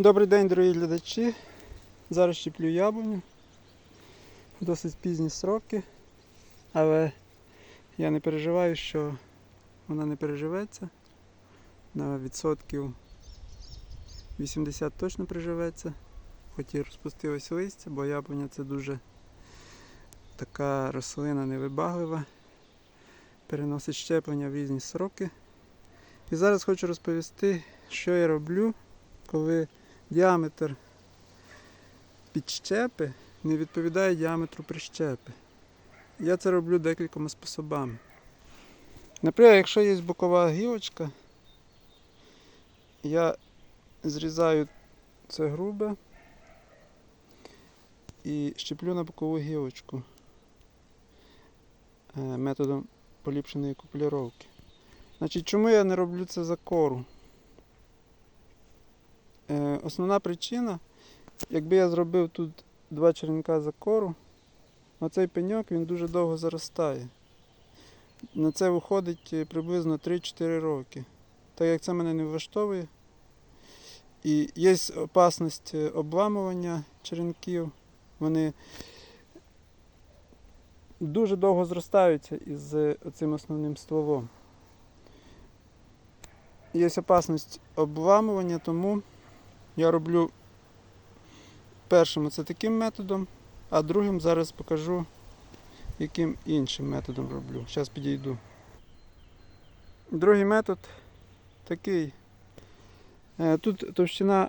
Добрий день, дорогі глядачі. Зараз щеплю яблуню. Досить пізні сроки, але я не переживаю, що вона не переживеться. На відсотків 80 точно приживеться. Хоч і розпустилось листя, бо яблуня це дуже така рослина невибаглива. Переносить щеплення в різні сроки. І зараз хочу розповісти, що я роблю, коли діаметр підщепи не відповідає діаметру прищепи. Я це роблю декількома способами. Наприклад, якщо є бокова гілочка, я зрізаю це грубе і щеплю на бокову гілочку е, методом поліпшеної купулюровки. Значить, чому я не роблю це за кору? Основна причина, якби я зробив тут два черенка за кору, оцей пеньок він дуже довго заростає. На це виходить е, приблизно 3-4 роки. Так як це мене не влаштовує. І є опасність е, обламування черенків. Вони дуже довго зростаються із е, цим основним стволом. Є опасність обламування, тому я роблю першим це таким методом, а другим зараз покажу, яким іншим методом роблю. Зараз підійду. Другий метод такий. Е, Тут товщина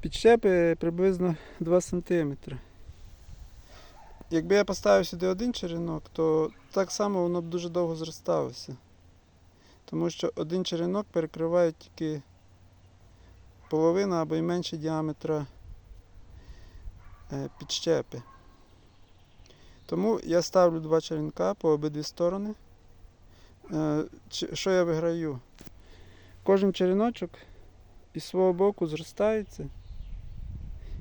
підщепи приблизно 2 см. Якби я поставив сюди один черенок, то так само воно б дуже довго зросталося. Тому що один черенок перекриває тільки половину або й менше діаметра е, підщепи. Тому я ставлю два черенка по обидві сторони. Е, Що я виграю? Кожен череночок із свого боку зростається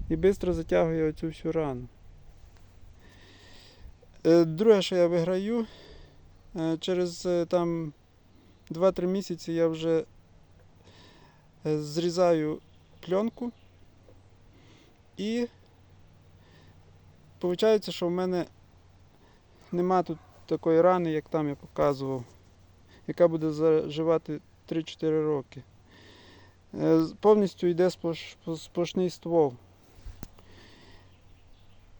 і швидко затягує оцю всю рану. Е, Друге, що я виграю, через там 2-3 місяці я вже зрізаю пленку і виходить, що в мене нема тут такої рани, як там я показував, яка буде заживати 3-4 роки. Е, Повністю йде сплош- сплошний ствол.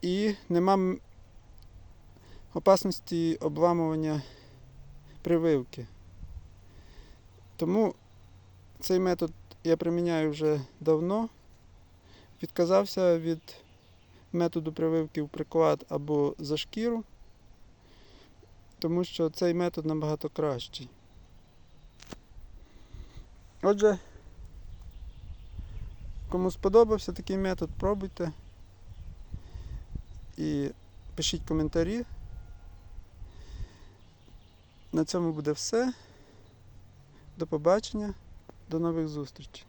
І нема опасності обламування прививки. Тому цей метод я приміняю вже давно. Відказався від методу прививки в приклад або за шкіру, тому що цей метод набагато кращий. Отже, кому сподобався такий метод, пробуйте і пишіть коментарі. На цьому буде все. До побачення, до нових зустрічей.